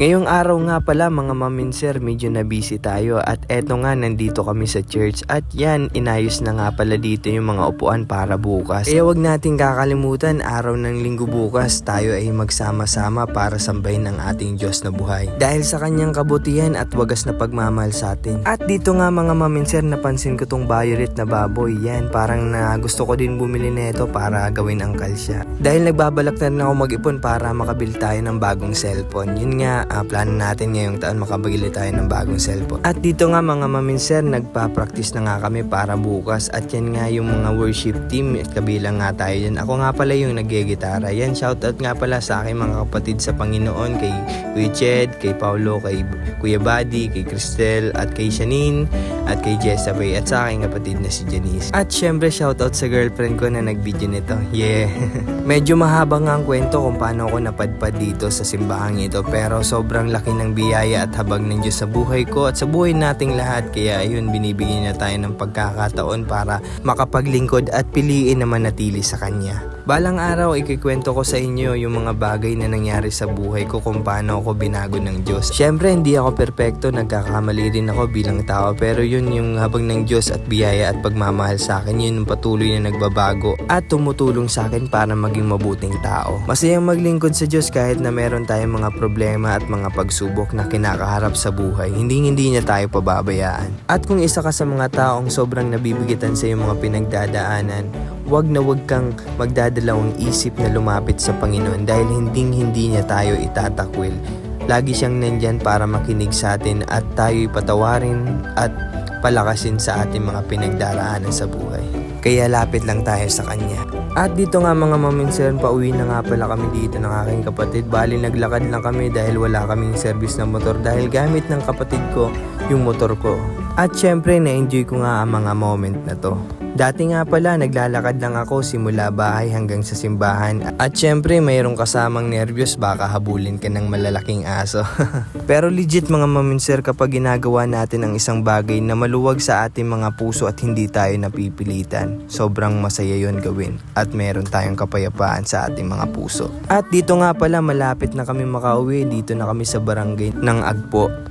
Ngayong araw nga pala mga maminser, medyo na busy tayo at eto nga nandito kami sa church at yan inayos na nga pala dito yung mga upuan para bukas. Kaya wag nating kakalimutan araw ng linggo bukas tayo ay magsama-sama para sambahin ng ating Diyos na buhay. Dahil sa kanyang kabutihan at wagas na pagmamahal sa atin. At dito nga mga maminser napansin ko tong violet na baboy. Yan parang na gusto ko din bumili nito para gawin ang kalsya. Dahil nagbabalak na rin ako mag-ipon para makabili tayo ng bagong cellphone. Yun nga ah, plano natin ngayong taon makabili tayo ng bagong cellphone. At dito nga mga maminser, nagpa-practice na nga kami para bukas. At yan nga yung mga worship team, at kabilang nga tayo yan. Ako nga pala yung nagigitara. Yan, shoutout nga pala sa aking mga kapatid sa Panginoon, kay Kuya Ched, kay Paulo, kay Kuya Buddy, kay Cristel, at kay Shanine, at kay Jessabay, at sa aking kapatid na si Janice. At syempre, shoutout sa girlfriend ko na nag-video nito. Yeah! Medyo mahaba nga ang kwento kung paano ako napadpad dito sa simbahang ito pero sobrang laki ng biyaya at habag ng Diyos sa buhay ko at sa buhay nating lahat kaya ayun binibigyan niya tayo ng pagkakataon para makapaglingkod at piliin na manatili sa Kanya. Balang araw ikikwento ko sa inyo yung mga bagay na nangyari sa buhay ko kung paano ako binago ng Diyos. Syempre hindi ako perpekto, nagkakamali rin ako bilang tao pero yun yung habag ng Diyos at biyaya at pagmamahal sa akin yun yung patuloy na nagbabago at tumutulong sa akin para maging mabuting tao. Masayang maglingkod sa Diyos kahit na meron tayong mga problema at mga pagsubok na kinakaharap sa buhay. Hindi hindi niya tayo pababayaan. At kung isa ka sa mga taong sobrang nabibigitan sa iyong mga pinagdadaanan, wag na wag kang magdadalawang isip na lumapit sa Panginoon dahil hinding hindi niya tayo itatakwil. Lagi siyang nandyan para makinig sa atin at tayo'y patawarin at palakasin sa ating mga pinagdaraanan sa buhay. Kaya lapit lang tayo sa Kanya. At dito nga mga maminsan, pauwi na nga pala kami dito ng aking kapatid. Bali naglakad lang kami dahil wala kaming service ng motor dahil gamit ng kapatid ko yung motor ko. At syempre na-enjoy ko nga ang mga moment na to. Dati nga pala naglalakad lang ako simula bahay hanggang sa simbahan at syempre mayroong kasamang nervyos baka habulin ka ng malalaking aso. Pero legit mga maminser kapag ginagawa natin ang isang bagay na maluwag sa ating mga puso at hindi tayo napipilitan, sobrang masaya yon gawin at meron tayong kapayapaan sa ating mga puso. At dito nga pala malapit na kami makauwi, dito na kami sa barangay ng Agpo.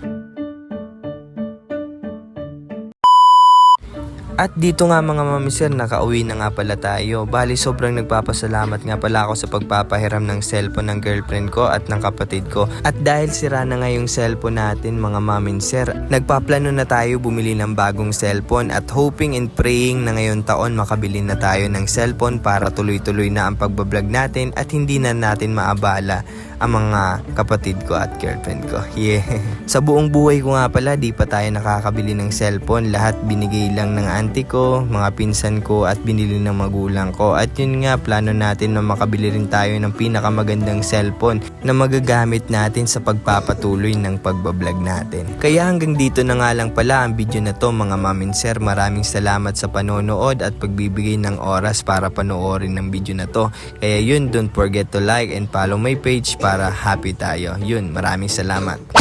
At dito nga mga mamiser, nakauwi na nga pala tayo. Bali sobrang nagpapasalamat nga pala ako sa pagpapahiram ng cellphone ng girlfriend ko at ng kapatid ko. At dahil sira na nga yung cellphone natin mga maminser, nagpaplano na tayo bumili ng bagong cellphone at hoping and praying na ngayon taon makabili na tayo ng cellphone para tuloy-tuloy na ang pagbablog natin at hindi na natin maabala ang mga kapatid ko at girlfriend ko. Yeah. Sa buong buhay ko nga pala, di pa tayo nakakabili ng cellphone. Lahat binigay lang ng auntie ko, mga pinsan ko at binili ng magulang ko. At yun nga, plano natin na makabili rin tayo ng pinakamagandang cellphone na magagamit natin sa pagpapatuloy ng pagbablog natin. Kaya hanggang dito na nga lang pala ang video na to mga mamin sir. Maraming salamat sa panonood at pagbibigay ng oras para panoorin ng video na to. Kaya yun, don't forget to like and follow my page para happy tayo. Yun, maraming salamat.